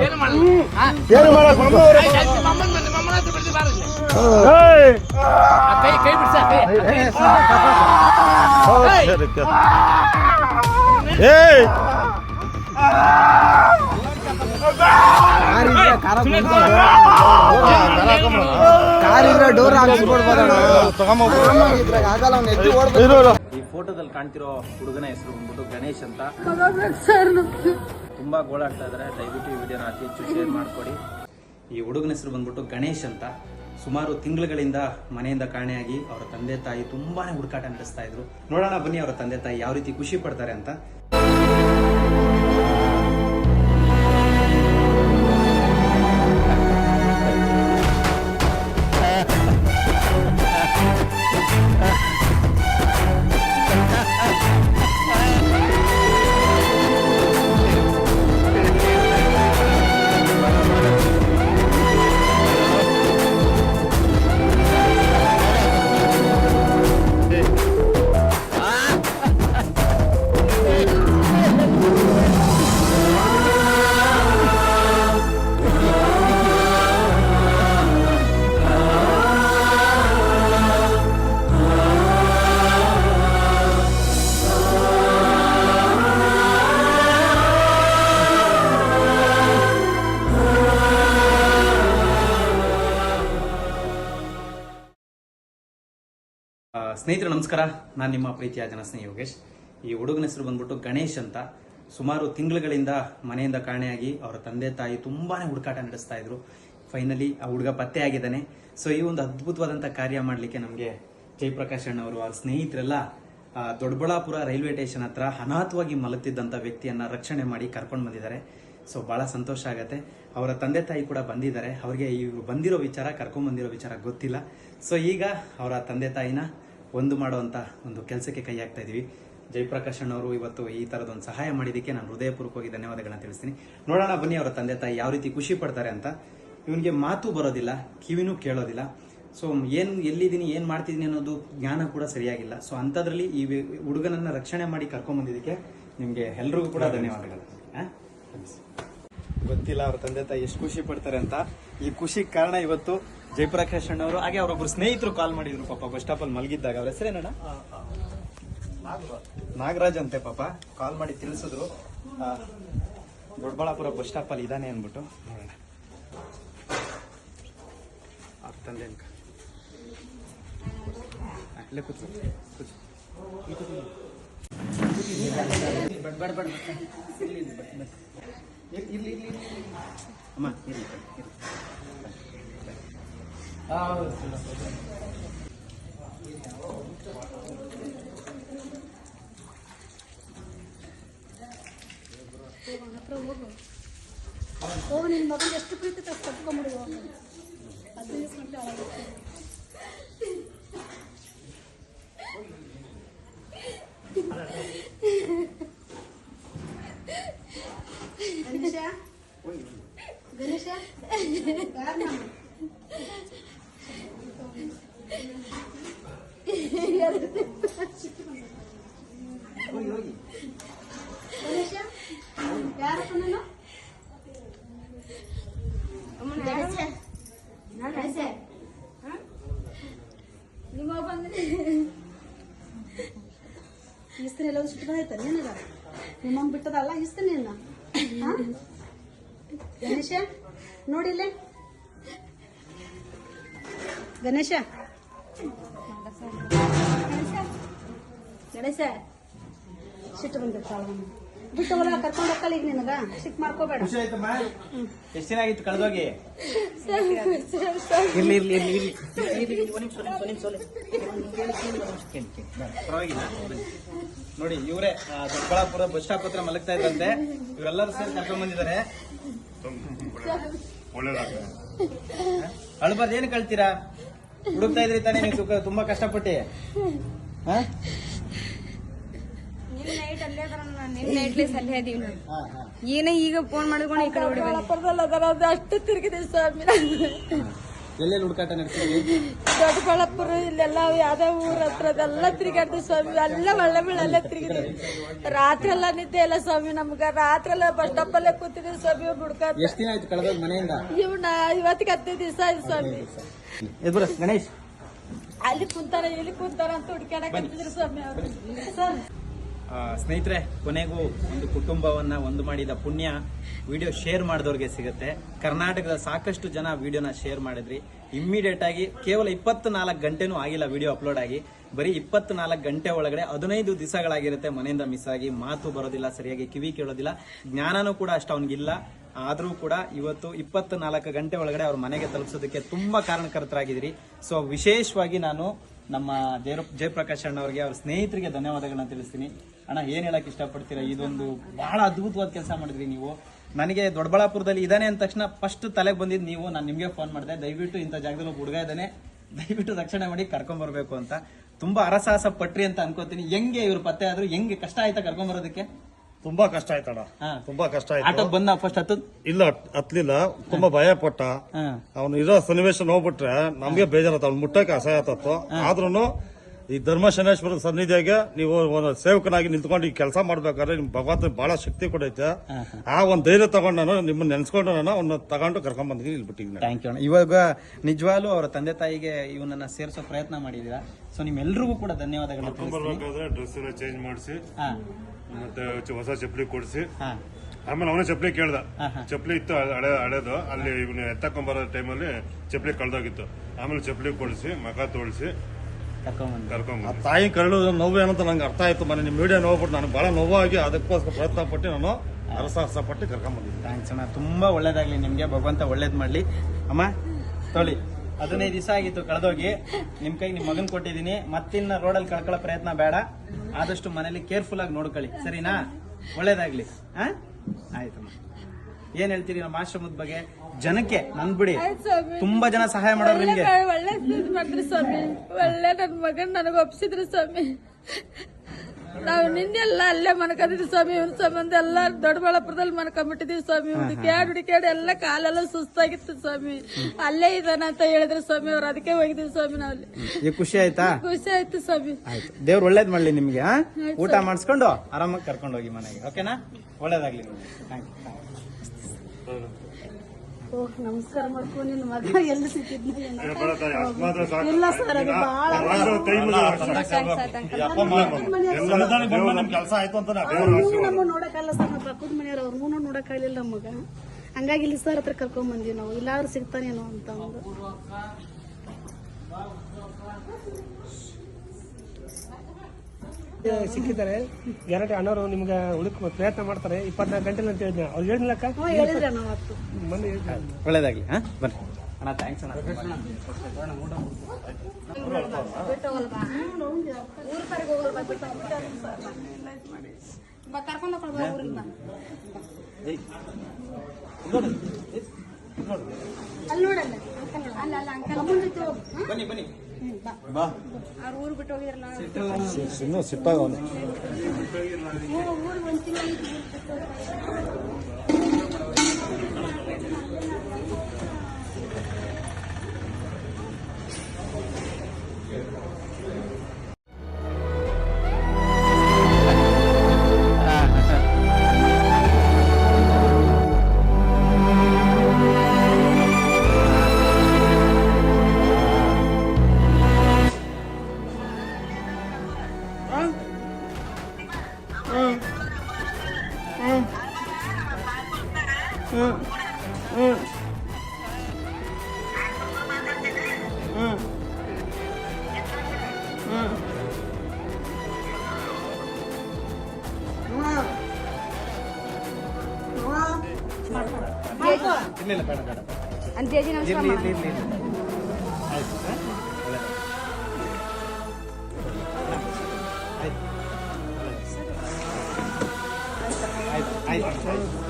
ಏನು ಡೋರ್. ಈ ಫೋಟೋದಲ್ಲಿ ಕಾಣ್ತಿರೋ ಹುಡುಗನ ಹೆಸರು ಬಂದ್ಬಿಟ್ಟು ಗಣೇಶ್ ಅಂತ ತುಂಬಾ ಗೋಳಾಡ್ತಾ ಇದಾರೆ. ದಯವಿಟ್ಟು ಈ ವಿಡಿಯೋನ ಅತಿ ಹೆಚ್ಚು ಶೇರ್ ಮಾಡ್ಕೊಡಿ. ಈ ಹುಡುಗನ ಹೆಸರು ಬಂದ್ಬಿಟ್ಟು ಗಣೇಶ್ ಅಂತ. ಸುಮಾರು ತಿಂಗಳುಗಳಿಂದ ಮನೆಯಿಂದ ಕಾಣೆಯಾಗಿ ಅವರ ತಂದೆ ತಾಯಿ ತುಂಬಾನೇ ಹುಡುಕಾಟ ನಡೆಸ್ತಾ ಇದ್ರು. ನೋಡೋಣ ಬನ್ನಿ ಅವರ ತಂದೆ ತಾಯಿ ಯಾವ ರೀತಿ ಖುಷಿ ಪಡ್ತಾರೆ ಅಂತ. ಸ್ನೇಹಿತರೆ, ನಮಸ್ಕಾರ. ನಾನು ನಿಮ್ಮ ಪ್ರೀತಿಯ ಜನಸ್ನೇಹಿ ಯೋಗೇಶ್. ಈ ಹುಡುಗನ ಹೆಸರು ಬಂದ್ಬಿಟ್ಟು ಗಣೇಶ್ ಅಂತ. ಸುಮಾರು ತಿಂಗಳುಗಳಿಂದ ಮನೆಯಿಂದ ಕಾಣೆಯಾಗಿ ಅವರ ತಂದೆ ತಾಯಿ ತುಂಬಾ ಹುಡುಕಾಟ ನಡೆಸ್ತಾ ಇದ್ರು. ಫೈನಲಿ ಆ ಹುಡುಗ ಪತ್ತೆ ಆಗಿದ್ದಾನೆ. ಸೊ ಈ ಒಂದು ಅದ್ಭುತವಾದಂಥ ಕಾರ್ಯ ಮಾಡಲಿಕ್ಕೆ ನಮಗೆ ಜಯಪ್ರಕಾಶ್ ಅಣ್ಣವರು ಅವ್ರ ಸ್ನೇಹಿತರೆಲ್ಲ ದೊಡ್ಡಬಳ್ಳಾಪುರ ರೈಲ್ವೆ ಸ್ಟೇಷನ್ ಹತ್ರ ಅನಾಥವಾಗಿ ಮಲಗ್ತಿದ್ದಂಥ ವ್ಯಕ್ತಿಯನ್ನ ರಕ್ಷಣೆ ಮಾಡಿ ಕರ್ಕೊಂಡು ಬಂದಿದ್ದಾರೆ. ಸೊ ಬಹಳ ಸಂತೋಷ ಆಗತ್ತೆ. ಅವರ ತಂದೆ ತಾಯಿ ಕೂಡ ಬಂದಿದ್ದಾರೆ. ಅವರಿಗೆ ಇವ್ರು ಬಂದಿರೋ ವಿಚಾರ ಕರ್ಕೊಂಡ್ಬಂದಿರೋ ವಿಚಾರ ಗೊತ್ತಿಲ್ಲ. ಸೊ ಈಗ ಅವರ ತಂದೆ ತಾಯಿನ ಒಂದು ಮಾಡುವಂತ ಒಂದು ಕೆಲಸಕ್ಕೆ ಕೈ ಹಾಕ್ತಾ ಇದೀವಿ. ಜಯಪ್ರಕಾಶ್ ಅಣ್ಣವರು ಇವತ್ತು ಈ ತರದ ಒಂದು ಸಹಾಯ ಮಾಡಿದ್ದಕ್ಕೆ ನಾನು ಹೃದಯಪೂರ್ವಕವಾಗಿ ಧನ್ಯವಾದಗಳನ್ನ ತಿಳಿಸ್ತೀನಿ. ನೋಡೋಣ ಬನ್ನಿ ಅವರ ತಂದೆ ತಾಯಿ ಯಾವ ರೀತಿ ಖುಷಿ ಪಡ್ತಾರೆ ಅಂತ. ಇವನಿಗೆ ಮಾತು ಬರೋದಿಲ್ಲ, ಕಿವಿನೂ ಕೇಳೋದಿಲ್ಲ. ಸೊ ಏನ್ ಎಲ್ಲಿದ್ದೀನಿ, ಏನ್ ಮಾಡ್ತಿದ್ದೀನಿ ಅನ್ನೋದು ಜ್ಞಾನ ಕೂಡ ಸರಿಯಾಗಿಲ್ಲ. ಸೊ ಅಂಥದ್ರಲ್ಲಿ ಈ ಹುಡುಗನನ್ನ ರಕ್ಷಣೆ ಮಾಡಿ ಕರ್ಕೊಂಡ್ ಬಂದಿದ್ದಕ್ಕೆ ನಿಮ್ಗೆ ಎಲ್ರಿಗೂ ಕೂಡ ಧನ್ಯವಾದಗಳು. ಆ? ಗೊತ್ತಿಲ್ಲ ಅವ್ರ ತಂದೆ ತಾಯಿ ಎಷ್ಟು ಖುಷಿ ಪಡ್ತಾರೆ ಅಂತ. ಈ ಖುಷಿ ಕಾರಣ ಇವತ್ತು ಜಯಪ್ರಕಾಶ್ ಅಣ್ಣವರು ಹಾಗೆ ಅವರೊಬ್ರು ಸ್ನೇಹಿತರು ಕಾಲ್ ಮಾಡಿದ್ರು ಪಾಪ ಬಸ್ ಸ್ಟಾಪ್ ಅಲ್ಲಿ ಮಲಗಿದ್ದಾಗ. ಅವ್ರ ಹೆಸರೇನಣ್ಣ ನಾಗರಾಜ್. ಅಂತೆ ಪಾಪ. ಕಾಲ್ ಮಾಡಿ ತಿಳಿಸಿದ್ರು. ದೊಡ್ಡಬಳ್ಳಾಪುರ ಬಸ್ ಸ್ಟಾಪ್ ಅಲ್ಲಿ ಇದಾನೆ ಅನ್ಬಿಟ್ಟು ನೋಡೋಣ. ಅವ್ರ ತಂದೆ ಬಡ್ ಬಡ್ ಬಡ್ ಕೂತ್ಕೊ. ಇರ್ಲಿ, ಇರ್ಲಿ. ಅಮ್ಮ ಇರ್ಲಿ ಇರ್ಲಿ. ಹೋಗು ನಿನ್ನ ಎಷ್ಟು ಪ್ರೀತಿ ತಪ್ಪು ಕಟ್ಕೊಂಬಿಡು ಹದಿನೈದು ಗಂಟೆ ಒಳಗೆ ಗಣೇಶ ಗಣೇಶ? ಗಣೇಶ ಯಾರಪ್ಪ ನಾನು ನಿಮ್ಮ ಬಂದ್ರೆ ಇಸ್ತ್ರಿ ಎಲ್ಲ ಸಿಟ್ಟು ಬಂದೈತೆ ನಿನಗ ನಿಮ್ಮಮ್ಮ ಬಿಟ್ಟದಲ್ಲ ಇಸ್ತೀನಿ ನಿನ್ನ? ಗಣೇಶ? ನೋಡಿಲ್ಲ ಗಣೇಶ? ಗಣೇಶ? ಸಿಟ್ಟು ಬಂದಿರ್ತಾಳ ಬಿಟ್ಟು ಹೊಲ ಕರ್ಕೊಂಡು ಹೋಗಲ್ಲ ಈಗ ನಿನಗ? ಸಿಟ್ಟು ಮಾಡ್ಕೋಬೇಡ. ಖುಷಿ ಆಯ್ತಮ್ಮ? ಎಷ್ಟು ದಿನ ಆಗಿತ್ತು ಕಳೆದೋಗಿ? ಇರ್ಲಿ ಇರ್ಲಿ ಇರ್ಲಿ ಇರ್ಲಿ. ಪರವಾಗಿಲ್ಲ. ನೋಡಿ ಇವರೇ ದೊಡ್ಡಬಳ್ಳಾಪುರ ಬಸ್ ಸ್ಟಾಪ್ ಹತ್ರ ಮಲಗ್ತಾ ಇದ್ದಂತೆ ಇವರೆಲ್ಲರೂ ಸೇರಿ ಕರ್ಕೊಂಡ್ ಬಂದಿದ್ದಾರೆ. ಅಳ್ಬಾರ್ದು ಏನು ಕಳ್ತೀರಾ? ಹುಡುಕ್ತಾ ಇದ್ರಿ ತಾನೇ ನೀವು ಸುಖ- ತುಂಬಾ ಕಷ್ಟಪಟ್ಟಿ. ಹಾ? ನಿನ್ನ ನೈಟ್ ಅಲ್ಲೇ ಅದಾರ ನಿನ್ನ ನೈಟ್ಲೇಸ್ ಅಲ್ಲೇ ಅದೀವಿ ನಾವು ಹಾ, ಹಾ. ಏನೇ ಈಗ ಫೋನ್ ಮಾಡಿಕೊಂಡು ಈ ಕಡೆ ಹೊಡಿ ಬಂದ್ವಿ. ಅಷ್ಟು ತಿರುಗಿದೆ ಸ್ವಾಮಿ. ಎಲ್ಲೆಲ್ಲಿ ಹುಡುಕಾಟ ನಡೆಸಿದ್ರಿ? ದೊಡ್ಡಬಳ್ಳಾಪುರ ಇಲ್ಲೆಲ್ಲ ಯಾವ್ದೋ ಊರ ಹತ್ರದೆಲ್ಲ ತಿರುಗಾಡ್ತೀವಿ ಸ್ವಾಮಿ. ಎಲ್ಲ ಒಳ್ಳೆ ಬೆಳೆಲ್ಲ ತಿರುಗಿದ್ವಿ. ರಾತ್ರಿ ಎಲ್ಲ ನಿದ್ದೆ ಇಲ್ಲ ಸ್ವಾಮಿ ನಮ್ಗ. ರಾತ್ರಿ ಎಲ್ಲ ಬಸ್ ಸ್ಟಾಪ್ ಅಲ್ಲೇ ಕೂತಿದ್ವಿ ಸ್ವಾಮಿ ಹುಡುಕಾಟ ಎಷ್ಟು ದಿನ ಆಯ್ತು ಕಳೆದ ಮನೆಯಿಂದ? ಇವನ ಇವತ್ತಿಗೆ ಹದಿನೈದು ದಿವಸ ಆಯ್ತು ಸ್ವಾಮಿ. ಎದುರು ಗಣೇಶ್. ಅಲ್ಲಿ ಕುಂತಾರ ಇಲ್ಲಿ ಕುಂತಾರ ಅಂತ ಹುಡ್ಕಾಡಕ್ ಹತ್ತಿದ್ರು ಸ್ವಾಮಿ ಅವರು. ಸರ್ ಸ್ನೇಹಿತರೆ, ಕೊನೆಗೂ ಒಂದು ಕುಟುಂಬವನ್ನ ಒಂದು ಮಾಡಿದ ಪುಣ್ಯ ವಿಡಿಯೋ ಶೇರ್ ಮಾಡಿದವ್ರಿಗೆ ಸಿಗುತ್ತೆ. ಕರ್ನಾಟಕದ ಸಾಕಷ್ಟು ಜನ ವಿಡಿಯೋನ ಶೇರ್ ಮಾಡಿದ್ರಿ. ಇಮ್ಮಿಡಿಯೇಟ್ ಆಗಿ ಕೇವಲ ಇಪ್ಪತ್ನಾಲ್ಕು ಗಂಟೆನೂ ಆಗಿಲ್ಲ ವಿಡಿಯೋ ಅಪ್ಲೋಡ್ ಆಗಿ. ಬರೀ ಇಪ್ಪತ್ನಾಲ್ಕು ಗಂಟೆ ಒಳಗಡೆ ಹದಿನೈದು ದಿವಸಗಳಾಗಿರುತ್ತೆ ಮನೆಯಿಂದ ಮಿಸ್ ಆಗಿ. ಮಾತು ಬರೋದಿಲ್ಲ, ಸರಿಯಾಗಿ ಕಿವಿ ಕೇಳೋದಿಲ್ಲ. ಜ್ಞಾನನೂ ಕೂಡ ಅಷ್ಟು ಅವನಿಗಿಲ್ಲ. ಆದರೂ ಕೂಡ ಇವತ್ತು ಇಪ್ಪತ್ನಾಲ್ಕು ಗಂಟೆ ಒಳಗಡೆ ಅವ್ರ ಮನೆಗೆ ತಲುಪಿಸೋದಕ್ಕೆ ತುಂಬ ಕಾರಣಕರ್ತರಾಗಿದ್ದೀರಿ. ಸೊ ವಿಶೇಷವಾಗಿ ನಾನು ನಮ್ಮ ಜಯ ಜಯಪ್ರಕಾಶ್ ಅಣ್ಣವ್ರಿಗೆ, ಅವ್ರ ಸ್ನೇಹಿತರಿಗೆ ಧನ್ಯವಾದಗಳನ್ನ ತಿಳಿಸ್ತೀನಿ. ಅಣ್ಣ ಏನ್ ಹೇಳಕ್ ಇಷ್ಟಪಡ್ತೀರಾ? ಇದೊಂದು ಬಹಳ ಅದ್ಭುತವಾದ ಕೆಲಸ ಮಾಡಿದ್ರಿ ನೀವು. ನನಗೆ ದೊಡ್ಡಬಳ್ಳಾಪುರದಲ್ಲಿ ಇದಾನೆ ಅಂದ ತಕ್ಷಣ ಫಸ್ಟ್ ತಲೆಗೆ ಬಂದಿದ್ದು ನೀವು. ನಾನು ನಿಮಗೆ ಫೋನ್ ಮಾಡಿದೆ. ದಯವಿಟ್ಟು ಇಂಥ ಜಾಗದಲ್ಲಿ ಹುಡುಗ ಇದ್ದಾನೆ. ದಯವಿಟ್ಟು ರಕ್ಷಣೆ ಮಾಡಿ ಕರ್ಕೊಂಡ್ ಬರ್ಬೇಕು ಅಂತ. ತುಂಬಾ ಅರಸಾಹಸ ಪಟ್ರಿ ಅಂತ ಅನ್ಕೋತೀನಿ. ಹೆಂಗೆ ಇವ್ರು ಪತ್ತೆ ಆದ್ರು ಹೆಂಗೆ ಕಷ್ಟ ಆಯ್ತಾ ಕರ್ಕೊಂಡ್ ಬರೋದಕ್ಕೆ? ತುಂಬಾ ಕಷ್ಟ ಆಯ್ತಾ. ತುಂಬಾ ಕಷ್ಟ ಆಟೋ ಆಯ್ತು ಬಂದ ಫಸ್ಟ್ ಹತ್ತು? ಇಲ್ಲ ಹತ್ಲಿಲ್ಲ. ತುಂಬಾ ಭಯ ಪಟ್ಟ. ಅವನು ಇರೋ ಸನ್ನಿವೇಶ ನೋಡ್ಬಿಟ್ರೆ ನಮ್ಗೆ ಬೇಜಾರತ್ತ ಅವ್ನು ಮುಟ್ಟಕ್ಕೆ ಅಸಹ್ಯ ಆತತ್ತು. ಆದ್ರೂ ಈ ಧರ್ಮಶನೇಶ್ವರ ಸನ್ನಿಧಿಯಾಗೆ ನೀವು ಒಂದು ಸೇವಕನಾಗಿ ನಿಂತ್ಕೊಂಡು ಈ ಕೆಲಸ ಮಾಡ್ಬೇಕಾದ್ರೆ ನಿಮ್ ಭಗವಂತ ಬಹಳ ಶಕ್ತಿ ಕೊಡೈತೆ ಆ ಒಂದ್ ಧೈರ್ಯ ತಗೊಂಡು ನಾನು ನಿಮ್ಮನ್ನ ನೆನ್ಸ್ಕೊಂಡು ನಾನು ಅವ್ನ ತಗೊಂಡು ಕರ್ಕೊಂಡ್ ಬಂದಿದ್ದೀನಿ ಇಲ್ಲಿ ಬಿಟ್ಟಿದ್ದೀನಿ ಥ್ಯಾಂಕ್ ಯು ಇವಾಗ ನಿಜವಾಗ್ಲೂ ಅವರ ತಂದೆ ತಾಯಿಗೆ ಇವನನ್ನ ಸೇರಿಸೋ ಪ್ರಯತ್ನ ಮಾಡಿದೀರಾ ಸೊ ನಿಮ್ಮೆಲ್ರಿಗೂ ಕೂಡ ಧನ್ಯವಾದಗಳು ಬರ್ಬೇಕಾದ್ರೆ ಡ್ರೆಸ್ ಎಲ್ಲ ಚೇಂಜ್ ಮಾಡಿಸಿ ಹಾ. ಮತ್ತೆ ಹೊಸ ಚಪ್ಪಲಿ ಕೊಡಿಸಿ. ಹಾ. ಆಮೇಲೆ ಅವನೇ ಚಪ್ಪಲಿ ಕೇಳ್ದ. ಚಪ್ಪಲಿ ಇತ್ತು ಹಳೆ- ಹಳೆದು. ಅಲ್ಲಿ ಇವನು ಎತ್ತಕೊಂಬರೋ ಟೈಮಲ್ಲಿ ಚಪ್ಪಲಿ ಕಳ್ದೋಗಿತ್ತು. ಆಮೇಲೆ ಚಪ್ಪಲಿ ಕೊಡಿಸಿ ಮಗ ತೋಳಿಸಿ ಆ ತಾಯಿ ಕರಳು ನೋವು ಏನಂತ ನಂಗೆ ಅರ್ಥ ಆಯ್ತು. ಮನೆ ನಿಮ್ಮ ಮೀಡಿಯಾ ನೋಡ್ಬಿಟ್ಟು ನಾನು ಬಹಳ ನೋವಾಗಿ ಅದಕ್ಕೋಸ್ಕರ ಪ್ರಯತ್ನ ಪಟ್ಟು ನಾನು ಅರಸಾಹಸ ಪಟ್ಟು ಕರ್ಕೊಂಡ್ ಬಂದಿದ್ದೀನಿ ಥ್ಯಾಂಕ್ಸ್ ಅಣ್ಣ. ತುಂಬ ಒಳ್ಳೇದಾಗ್ಲಿ ನಿಮಗೆ. ಭಗವಂತ ಒಳ್ಳೇದು ಮಾಡ್ಲಿ. ಅಮ್ಮ ತೊಳಿ. ಹದಿನೈದು ದಿವಸ ಆಗಿತ್ತು ಕಳೆದೋಗಿ. ನಿಮ್ಮ ಕೈ ನಿಮ್ಮ ಮಗನ್ ಕೊಟ್ಟಿದ್ದೀನಿ ಮತ್ತಿನ್ನ ರೋಡಲ್ಲಿ ಕಳ್ಕೊಳ್ಳೋ ಪ್ರಯತ್ನ ಬೇಡ. ಆದಷ್ಟು ಮನೇಲಿ ಕೇರ್ಫುಲ್ ಆಗಿ ನೋಡ್ಕೊಳ್ಳಿ. ಸರಿನಾ? ಒಳ್ಳೇದಾಗ್ಲಿ. ಹಾ ಆಯ್ತಮ್ಮ. ಏನ್ ಹೇಳ್ತೀರಿ ನಮ್ಮ ಆಶ್ರಮದ ಬಗ್ಗೆ? ಜನಕ್ಕೆ ನನ್ ಬಿಡಿ. ತುಂಬಾ ಜನ ಸಹಾಯ ಮಾಡೋರು ನಿಮ್ಗೆ. ಒಳ್ಳೆ ಇದು ಮಾಡಿದ್ರಿ ಸ್ವಾಮಿ. ಒಳ್ಳೆ ನನ್ ಮಗನ್ ನನಗೆ ಒಪ್ಸಿದ್ರಿ ಸ್ವಾಮಿ. ನಾವು ನಿನ್ನೆಲ್ಲ ಅಲ್ಲೇ ಮನ್ಕೊಂಡಿದ್ವಿ ಸ್ವಾಮಿ. ಇವ್ನ ಸಂಬಂಧ ಎಲ್ಲ ದೊಡ್ಡಬಳ್ಳಾಪುರದಲ್ಲಿ ಮನ್ಕೊಂಡ್ಬಿಟ್ಟಿದೀವಿ ಸ್ವಾಮಿ. ಹುಡುಕ್ಯಾಡ್ ಹುಡುಕ್ಯಾಡ್ ಎಲ್ಲ ಕಾಲೆಲ್ಲ ಸುಸ್ತಾಗಿತ್ತು ಸ್ವಾಮಿ. ಅಲ್ಲೇ ಇದಾನ ಅಂತ ಹೇಳಿದ್ರು ಸ್ವಾಮಿ. ಅವ್ರು ಅದಕ್ಕೆ ಹೋಗಿದ್ವಿ ಸ್ವಾಮಿ ನಾವು ಅಲ್ಲಿ ಈಗ ಖುಷಿ ಆಯ್ತಾ? ಖುಷಿ ಆಯ್ತು ಸ್ವಾಮಿ. ಆಯ್ತು. ದೇವ್ರು ಒಳ್ಳೇದ್ ಮಾಡ್ಲಿ ನಿಮ್ಗೆ ಊಟ ಮಾಡಿಸ್ಕೊಂಡು ಆರಾಮಾಗಿ ಕರ್ಕೊಂಡು ಹೋಗಿ ಮನೆಗೆ. ಓಕೆನಾ? ಒಳ್ಳೇದಾಗ್ಲಿ ನಿಮ್ಗೆ. ಥ್ಯಾಂಕ್ ಯು ಓ ನಮಸ್ಕಾರ ಮಾಡ್ಕೊ ನಿನ್ನ ಮಗ ಎಲ್ಲಿ ಸಿಕ್ಕಿದ್ನ. ಇಲ್ಲ ಸರ್ ಅದು ಬಹಳ ಕೆಲಸ ಆಯ್ತು ಅಂತ ನಮ್ಮ ನೋಡಕ್ಕಲ್ಲ ಸರ್ ನಮ್ಮ ಪಕ್ಕದ ಮನೆಯವ್ರು. ಅವ್ರು ನೋಡಕ್ಕಾಗಲಿಲ್ಲ ನಮಗ. ಹಂಗಾಗಿ ಇಲ್ಲಿ ಸರ್ ಹತ್ರ ಕರ್ಕೊಂಡ್ ಬಂದಿವಿ ನಾವು. ಇಲ್ಲಾದ್ರೂ ಸಿಗ್ತಾನೇನೋ ಅಂತ ಒಂದು. ಸಿಕ್ಕಿದ್ದಾರೆ. ಗ್ಯಾರಂಟಿ ಅಣ್ಣವರು ನಿಮ್ಗೆ ಹುಡುಕ್ ಪ್ರಯತ್ನ ಮಾಡ್ತಾರೆ. ಇಪ್ಪತ್ನಾಲ್ಕು ಗಂಟೆ ಅಂತ ಹೇಳಿದ್ನ ಅವ್ರು ಹೇಳಿದ್ಲಕ್ಕ ಹೇಳಿದ್ರು. ಒಳ್ಳೇದಾಗ್ಲಿ ಹಾ? ಬನ್ನಿ ಅಣ್ಣ ಥ್ಯಾಂಕ್ಸ್ ಅಣ್ಣ. ಅಲ್ಲಿ ನೋಡಲ್ಲ. ಅಲ್ಲ ಅಲ್ಲ ಅಂಕಲ್. ಬನ್ನಿ ಬನ್ನಿ. ಬಾ. ಅವ್ರ ಊರು ಬಿಟ್ಟು ಹೋಗಿದ್ರಲ್ಲ ಇನ್ನೂ ಸಿಟ್ಟಾಗ ಊರಿಗೆ ಒಂದು ತಿಂಗಳು ಇರ್ಲಿಲ್ಲ ಬೇಡ ಬೇಡ ಅಂತ ಜೇಜಿ ನಮಸ್ಕಾರ ಇರ್ಲಿ ಇರ್ಲಿ ಇರ್ಲಿ ಇರ್ಲಿ. ಆಯ್ತು ಹಾ? ಒಳ್ಳೇದಾಗ್ಲಿ. ಆಯ್ತು ಆಯ್ತು ಆಯ್ತು